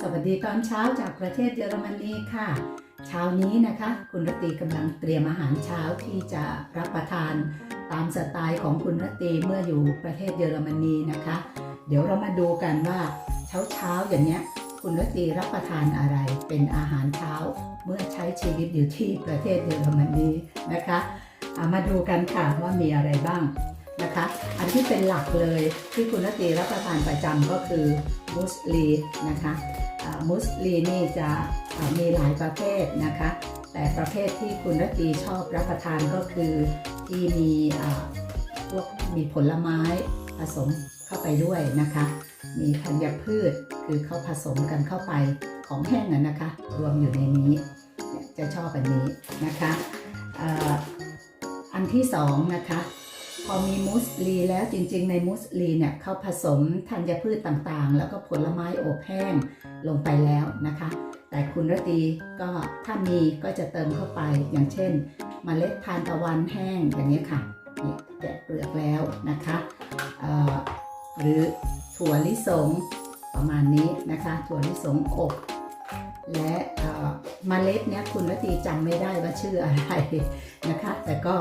สวัสดีตอนเช้าจากประเทศเยอรมนีค่ะ เช้านี้นะคะ คุณรตีกำลังเตรียมอาหารเช้าที่จะรับประทานตามสไตล์ของคุณรตีเมื่ออยู่ประเทศเยอรมนีนะคะ เดี๋ยวเรามาดูกันว่าเช้าเช้าอย่างเนี้ยคุณรตีรับประทานอะไรเป็นอาหารเช้าเมื่อใช้ชีวิตอยู่ที่ประเทศเยอรมนีนะคะามาดูกันค่ะว่ามีอะไรบ้าง นะคะ อันที่เป็นหลักเลยที่คุณรตรีรับประทานประจำก็คือมุสลีนะคะมุสลีนี่จะมีหลายประเภทนะคะ แต่ประเภทที่คุณรตรีชอบรับประทานก็คือที่มีพวกมีผลไม้ผสมเข้าไปด้วยนะคะ มีธัญพืชคือเขาผสมกันเข้าไปของแห้งนะนะคะ รวมอยู่ในนี้จะชอบอันนี้นะคะอันที่สองนะคะ พอมีมุสลีแล้วจริงๆ ในมุสลีเนี่ยเขาผสมธัญพืชต่างๆ แล้วก็ผลไม้อบแห้งลงไปแล้วนะคะ แต่คุณรตีก็ถ้ามีก็จะเติมเข้าไปอย่างเช่นมเมล็ดทานตะวันแห้งอย่างนี้ค่ะนี่แกะเปลือกแล้วนะคะหรือถั่วลิสงประมาณนี้นะคะ ถั่วลิสงอบและเอ่อเมล็ดเนี้ยคุณรตีจำไม่ได้ว่าชื่ออะไรนะคะ แต่ก็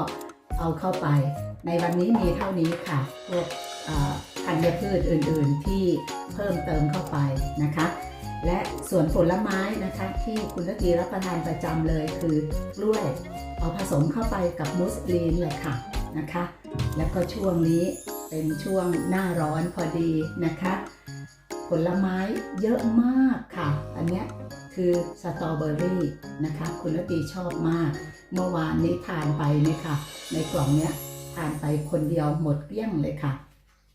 เอาเข้าไป ในวันนี้มีเท่านี้ค่ะ พวกธัญพืชอื่นๆที่เพิ่มเติมเข้าไปนะคะ และส่วนผลไม้นะคะที่คุณรตรีรับประทานประจำเลยคือกล้วยเอาผสมเข้าไปกับมุสลีนเลยค่ะนะคะ แล้วก็ช่วงนี้เป็นช่วงหน้าร้อนพอดีนะคะ ผลไม้เยอะมากค่ะ อันเนี้ยคือสตรอเบอรี่นะคะ คุณรตรีชอบมาก เมื่อวานนี้ทานไปเนี่ยค่ะ ในกล่องเนี้ย ทานไปคนเดียวหมดเกลี้ยงเลยค่ะ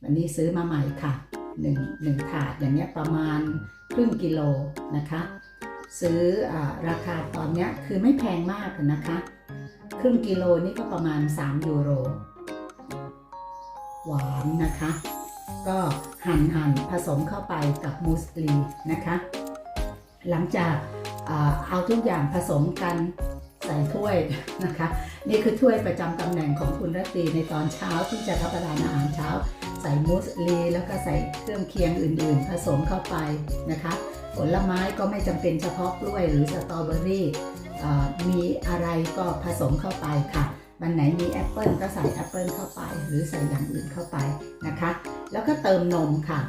วันนี้ซื้อมาใหม่ค่ะหนึ่งหนึ่งถาดอย่างเนี้ยประมาณครึ่งกิโลนะคะ ซื้ออราคาตอนเนี้ยคือไม่แพงมากนะคะ ครึ่งกิโลนี่ก็ประมาณ 3 ยูโร หวานนะคะ ก็หั่นหั่นผสมเข้าไปกับมูสลีนะคะ หลังจากอเอาทุกอย่างผสมกัน ใส่ถ้วยนะคะ นี่คือถ้วยประจำตำแหน่งของคุณรัตรีในตอนเช้าที่จะรับประทานอาหารเช้า ใส่มูสลีแล้วก็ใส่เครื่องเคียงอื่น ๆ ผสมเข้าไปนะคะ ผลไม้ก็ไม่จำเป็นเฉพาะกล้วยหรือสตรอเบอรี่มีอะไรก็ผสมเข้าไปค่ะวันไหนมีแอปเปิลก็ใส่แอปเปิลเข้าไป หรือใส่อย่างอื่นเข้าไปนะคะ แล้วก็เติมนมค่ะ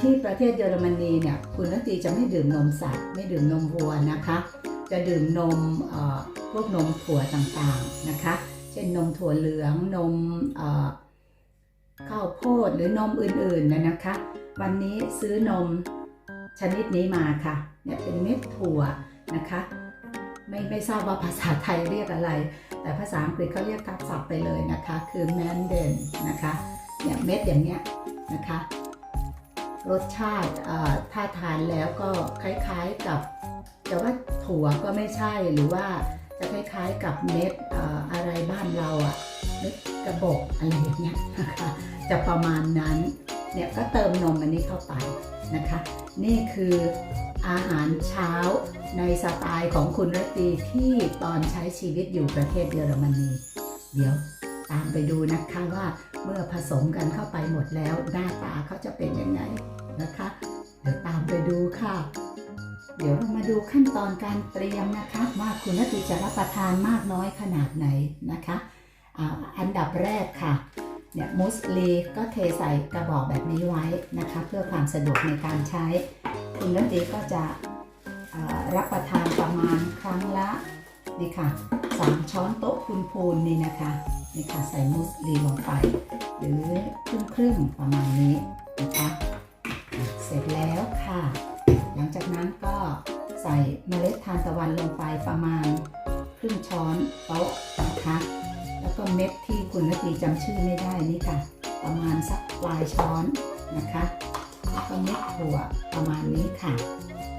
ที่ประเทศเยอรมนีเนี่ยคุณนตรีจะไม่ดื่มนมสัตว์ไม่ดื่มนมวัวนะคะ จะดื่มนมพวกนมถั่วต่างๆนะคะ เช่นนมถั่วเหลืองนมข้าวโพดหรือนมอื่นๆนะนะคะ วันนี้ซื้อนมชนิดนี้มาค่ะเนี่ยเป็นเม็ดถั่วนะคะ ไม่ไม่ทราบว่าภาษาไทยเรียกอะไร แต่ภาษาอังกฤษเขาเรียกทับศัพท์ไปเลยนะคะ คือ mandarin นะคะเนี่ยเม็ดอย่างเนี้ยนะคะ รสชาติถ้าทานแล้วก็คล้ายๆกับ จะว่าถั่วก็ไม่ใช่หรือว่าจะคล้ายๆกับเม็ดอะไรบ้านเราอะเม็ดกระบอกอะไรอย่างเงี้ยนะคะจะประมาณนั้นเนี่ยก็เติมนมอันนี้เข้าไปนะคะ นี่คืออาหารเช้าในสไตล์ของคุณรตีที่ตอนใช้ชีวิตอยู่ประเทศเยอรมนี เดี๋ยวตามไปดูนะคะว่าเมื่อผสมกันเข้าไปหมดแล้วหน้าตาเขาจะเป็นยังไงนะคะ เดี๋ยวตามไปดูค่ะ เดี๋ยวเรามาดูขั้นตอนการเตรียมนะคะว่าคุณนตรีจะรับประทานมากน้อยขนาดไหนนะคะอันดับแรกค่ะเนี่ยมุสลีก็เทใส่กระบอกแบบนี้ไว้นะคะ เพื่อความสะดวกในการใช้ คุณนตรีก็จะรับประทานประมาณครั้งละนี่ค่ะสามช้อนโต๊ะคุณพูนนี่นะคะนี่ค่ะใส่มุสลีลงไปหรือครึ่งครึ่งประมาณนี้นะคะเสร็จแล้วค่ะ หลังจากนั้นก็ใส่เมล็ดทานตะวันลงไปประมาณครึ่งช้อนโต๊ะนะคะแล้วก็เม็ดที่คุณนตรีจำชื่อไม่ได้นี่ค่ะ ประมาณสักปลายช้อนนะคะแล้วก็เม็ดถั่วประมาณนี้ค่ะ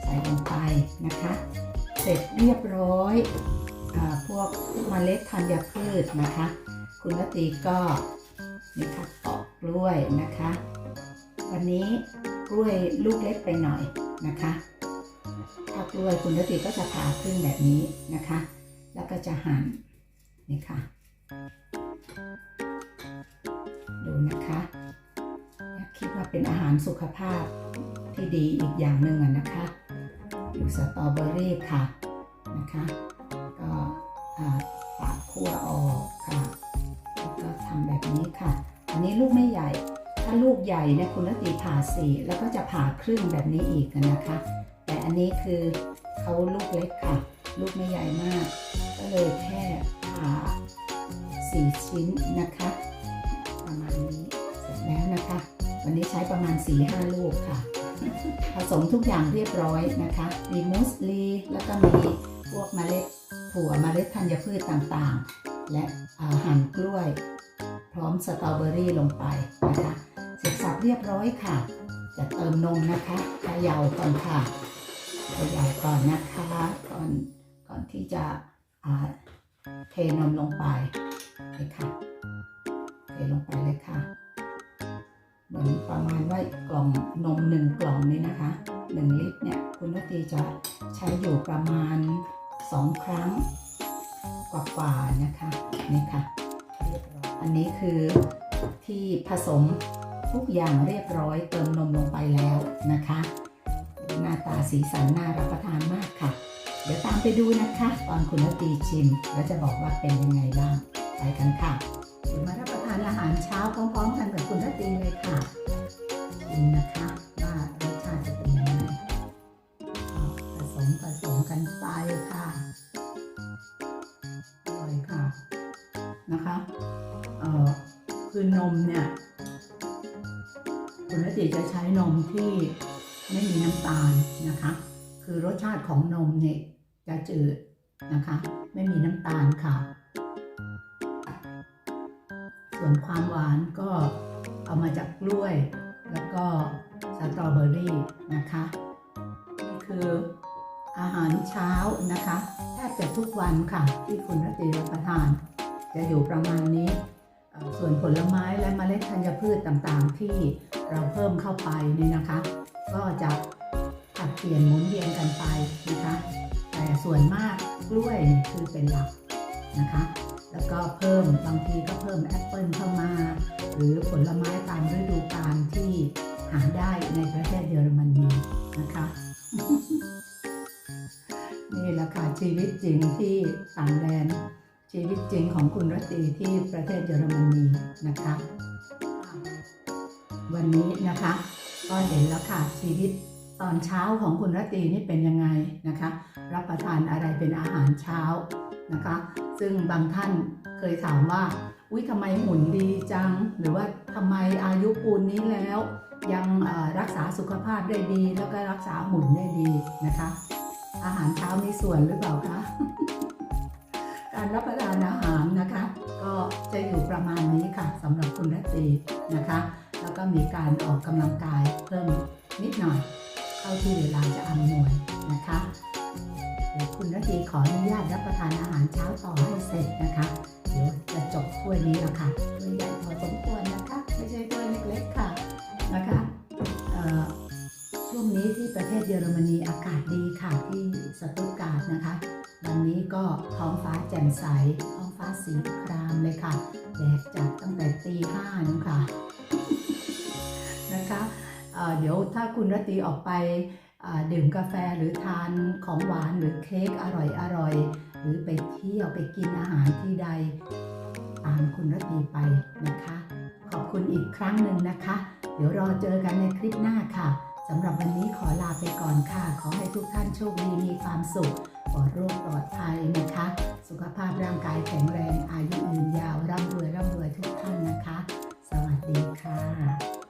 ใส่ลงไปนะคะ เสร็จเรียบร้อยอพวกเมล็ดธัญพืชนะคะ คุณนตีก็นี่ค่ะปอกกล้วยนะคะ วันนี้กล้วยลูกเล็กไปหน่อย นะคะถ้ากล้วยคุณนตรีก็จะผ่าครึ่งแบบนี้นะคะ แล้วก็จะหั่นนี่ค่ะ ดูนะคะคิดว่าเป็นอาหารสุขภาพที่ดีอีกอย่างหนึ่งนะคะอยู่สตรอเบอรี่ค่ะนะคะ ก็อ่าปาดคั่วออกค่ะ ใหญ่เนี่ยคุณรตีผ่าสี่แล้วก็จะผ่าครึ่งแบบนี้อีกนะคะ แต่อันนี้คือเขาลูกเล็กค่ะ ลูกไม่ใหญ่มาก ก็เลยแค่ผ่าสี่ชิ้นนะคะ ประมาณนี้เสร็จแล้วนะคะ วันนี้ใช้ประมาณ4-5ลูกค่ะ ผสมทุกอย่างเรียบร้อยนะคะมีมูสลีแล้วก็มีพวกเมล็ดถั่วเมล็ดธัญพืชต่างๆ และหั่นกล้วย พร้อมสตรอเบอรี่ลงไปนะคะ เสร็จสับเรียบร้อยค่ะ จะเติมนมนะคะเขย่าก่อนค่ะเขย่าก่อนนะคะ ก่อนก่อนที่จะเทนมลงไปเลยค่ะ เทลงไปเลยค่ะ เหมือนประมาณว่ากล่องนมหนึ่งกล่องนี้นะคะหนึ่งลิตรเนี่ยคุณนตีจะใช้อยู่ประมาณสองครั้งกว่าๆนะคะนี่ค่ะ อันนี้คือที่ผสม ทุกอย่างเรียบร้อยเติมนมลงไปแล้วนะคะ หน้าตาสีสันน่ารับประทานมากค่ะ เดี๋ยวตามไปดูนะคะ ตอนคุณนตีชิม แล้วจะบอกว่าเป็นยังไงบ้างไปกันค่ะเดี๋ยวมารับประทานอาหารเช้าพร้อมๆกันกับคุณตีเลยค่ะชิมนะคะว่ารสชาติจะเป็นยังไงผสมผสมกันไปค่ะอร่อยค่ะนะคะเออคือนมเนี่ย คุณทัตตีจะใช้นมที่ไม่มีน้ำตาลนะคะ คือรสชาติของนมเนี่ยจะจืดนะคะ ไม่มีน้ำตาลค่ะ ส่วนความหวานก็เอามาจากกล้วย แล้วก็สตรอเบอรี่นะคะนี่คืออาหารเช้านะคะแทบจะทุกวันค่ะ ที่คุณรตีรับประทาน จะอยู่ประมาณนี้ ส่วนผลไม้และเมล็ดธัญพืชต่างๆ ที่เราเพิ่มเข้าไปนี่นะคะ ก็จะผัดเปลี่ยนหมุนเวียนกันไปนะคะ แต่ส่วนมากกล้วยเนี่ยคือเป็นหลักนะคะ แล้วก็เพิ่มบางทีก็เพิ่มแอปเปิลเข้ามา หรือผลไม้ตามฤดูกาลที่หาได้ในประเทศเยอรมนีนะคะนี่แหละค่ะชีวิตจริงที่ต่างแดน ชีวิตจริงของคุณรตีที่ประเทศเยอรมนีนะคะ วันนี้นะคะก็เห็นแล้วค่ะชีวิตตอนเช้าของคุณรตีนี่เป็นยังไงนะคะ รับประทานอะไรเป็นอาหารเช้านะคะ ซึ่งบางท่านเคยถามว่าอุ้ยทำไมหุ่นดีจัง หรือว่าทำไมอายุปูนนี้แล้ว ยังรักษาสุขภาพได้ดี แล้วก็รักษาหุ่นได้ดีนะคะ อาหารเช้ามีส่วนหรือเปล่าคะ การรับประทานอาหารนะคะ ก็จะอยู่ประมาณนี้ค่ะสำหรับคุณรัตีนะคะ แล้วก็มีการออกกำลังกายเพิ่มนิดหน่อยเข้าที่เวลาจะอำนวยนะคะเดี๋ยวคุณนาทีขออนุญาตรับประทานอาหารเช้าต่อให้เสร็จนะคะ เดี๋ยวจะจบถ้วยนี้แล้วค่ะถ้วยใหญ่พอสมควรนะคะ ไม่ใช่ถ้วยเล็กๆค่ะนะคะช่วงนี้ที่ประเทศเยอรมนีอากาศดีค่ะที่สตุตการ์ดนะคะ วันนี้ก็ท้องฟ้าแจ่มใส ท้องฟ้าสีครามเลยค่ะ แดดจัดตั้งแต่ตีห้านู่นค่ะ นะคะเเดี๋ยวถ้าคุณรตีออกไปดื่มกาแฟหรือทานของหวานหรือเค้กอร่อยอร่อย หรือไปเที่ยวไปกินอาหารที่ใด ตามคุณรตีไปนะคะ ขอบคุณอีกครั้งหนึ่งนะคะ เดี๋ยวรอเจอกันในคลิปหน้าค่ะสำหรับวันนี้ขอลาไปก่อนค่ะ ขอให้ทุกท่านโชคดีมีความสุข ปลอดโรคปลอดภัยนะคะ สุขภาพร่างกายแข็งแรงอายุยืนยาวร่ำรวยร่ำรวยทุกท่านนะคะ สวัสดีค่ะ